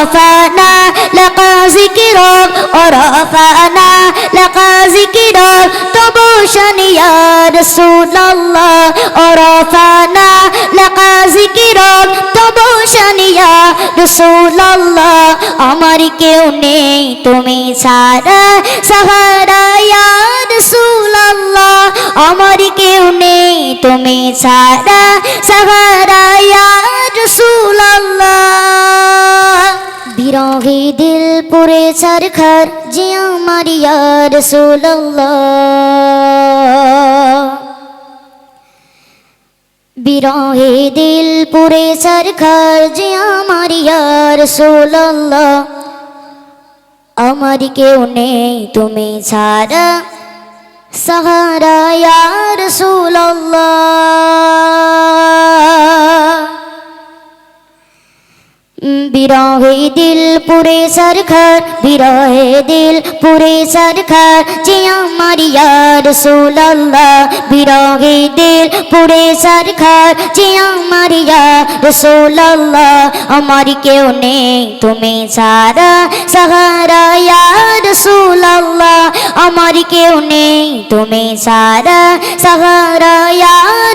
ওরফানা লাকা জিকিরক ওরফানা লাকা জিকিরক তবু শানিয়া রাসূলুল্লাহ ওরফানা লাকা জিকিরক তবু শানিয়া রাসূলুল্লাহ আমার কেউ নেই তুমি ছাড়া সাহারা ইয়া রাসূলুল্লাহ আমার কেউ নেই তুমি ছাড়া সাহারা ইয়া দিল পুরে সরখর যে আমার ইয়া রাসূলুল্লাহ। বিরহে দিল পুরে সরখর যে আমার ইয়া রাসূলুল্লাহ। আমার কেউ নেই তুমি ছাড়া। সাহারা ইয়া রাসূলুল্লাহ। বিরহে দিল পুরে সরখর বিরহে দিল পুরে সরখর যে আমার ইয়া রাসূলুল্লাহ বিরহে দিল পুরে সরখর যে আমার ইয়া রাসূলুল্লাহ আমার কেউ নেই তুমি ছাড়া সাহারা রাসূলুল্লাহ আমার কেউ নেই তুমি ছাড়া সাহারা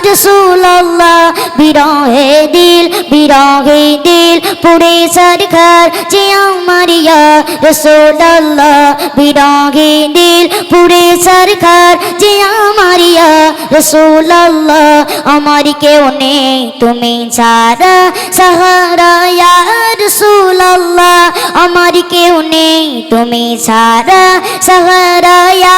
রাসূলুল্লাহ, বিরহে দিল বিরহে দিল, পুরে সরকার যে আমার ইয়া রাসূলুল্লাহ, বিরহে দিল, পুরে সরকার যে আমার ইয়া রাসূলুল্লাহ, আমার কেউ নেই, তুমি ছাড়া সাহারা ইয়া রাসূলুল্লাহ, আমার কেউ নেই, তুমি ছাড়া সাহারা ইয়া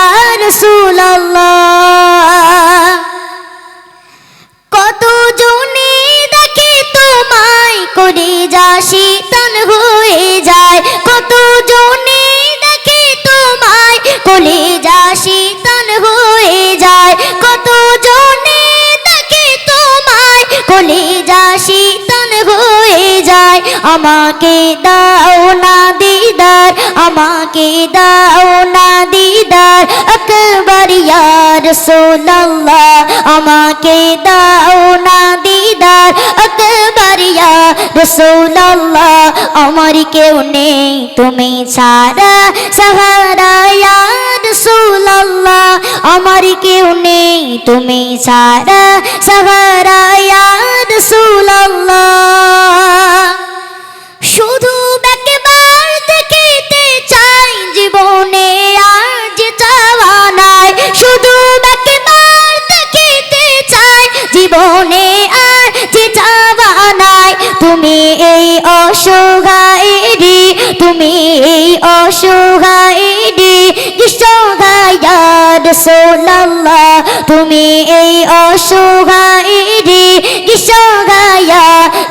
আমাকে দাও না দিদার, আমাকে দাও না দিদার। আকবর ইয়া রাসূলুল্লাহ, আমাকে দাও না দিদার। আকবর ইয়া রাসূলুল্লাহ, আমার কেউ নেই তুমি ছাড়া। সাহারা ইয়া রাসূলুল্লাহ, আমার কেউ নেই তুমি ছাড়া। সাহারা ইয়া রাসূলুল্লাহ। জীবনে আর যে চাওয়া নাই, তুমি এই অসহায়রি তুমি এই অসহায়রি কিসহায়ার সোল্লাহ তুমি এই অসহায়রি কিসহায়া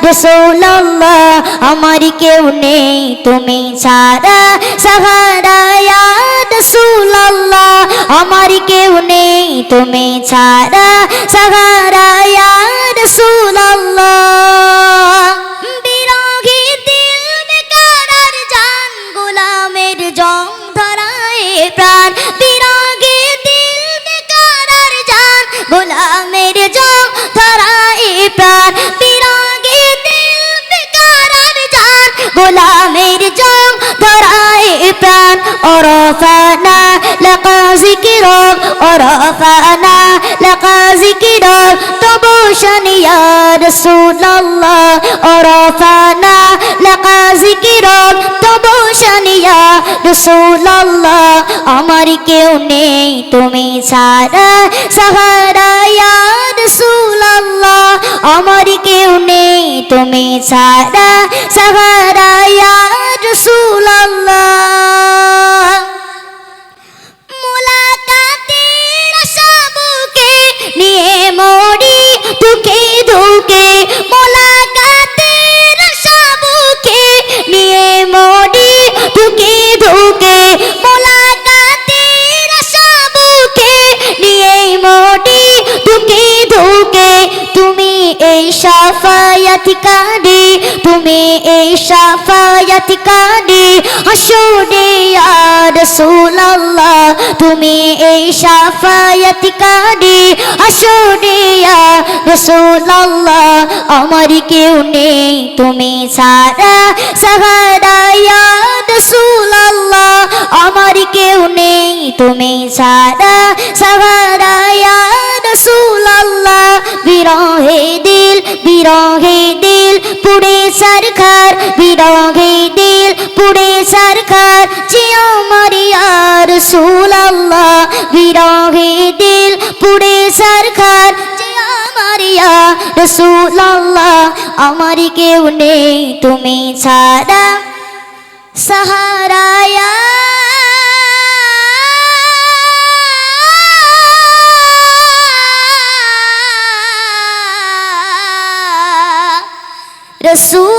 রসোল্লাহ আমার কেউ নেই, তুমি ছাড়া সাহারা ইয়া রসুল্লাহ আমার কেউ নেই, তুমি ছাড়া সাহারা জং ধরায় প্রাণ বিরোহী দিল বেকার আর জান গোলামের জং ধরায় প্রাণ ওরফানা আমার কেউ নেই তুমি ছাড়া সাহারা ইয়া রাসূলুল্লাহ আমার কেউ নেই তুমি সারা সাহারা সাফায়াতিকারী তুমি এই সাফায়াতিকারী হাসুরে আর রাসূলুল্লাহ, তুমি এই সাফায়াতিকারী হাসুরে আর রসুল্লাহ আমার কেউ নেই, তুমি সারা সাহারায়া রসুল্লাহ আমার কেউ নেই, তুমি সারা সাহারায়া রসুল্লাহ বিরহে দিল, বিরহে পুড়ে সরকার বিরহে দিল পুড়ে সরকার জিয়া মারিয়া রসুল্লাহ বিরহে দিল পুড়ে সরকার জিয়া মারিয়া রসুল্লাহ আমার কেউ নেই তুমি ছাড়া সাহারায়া রসুল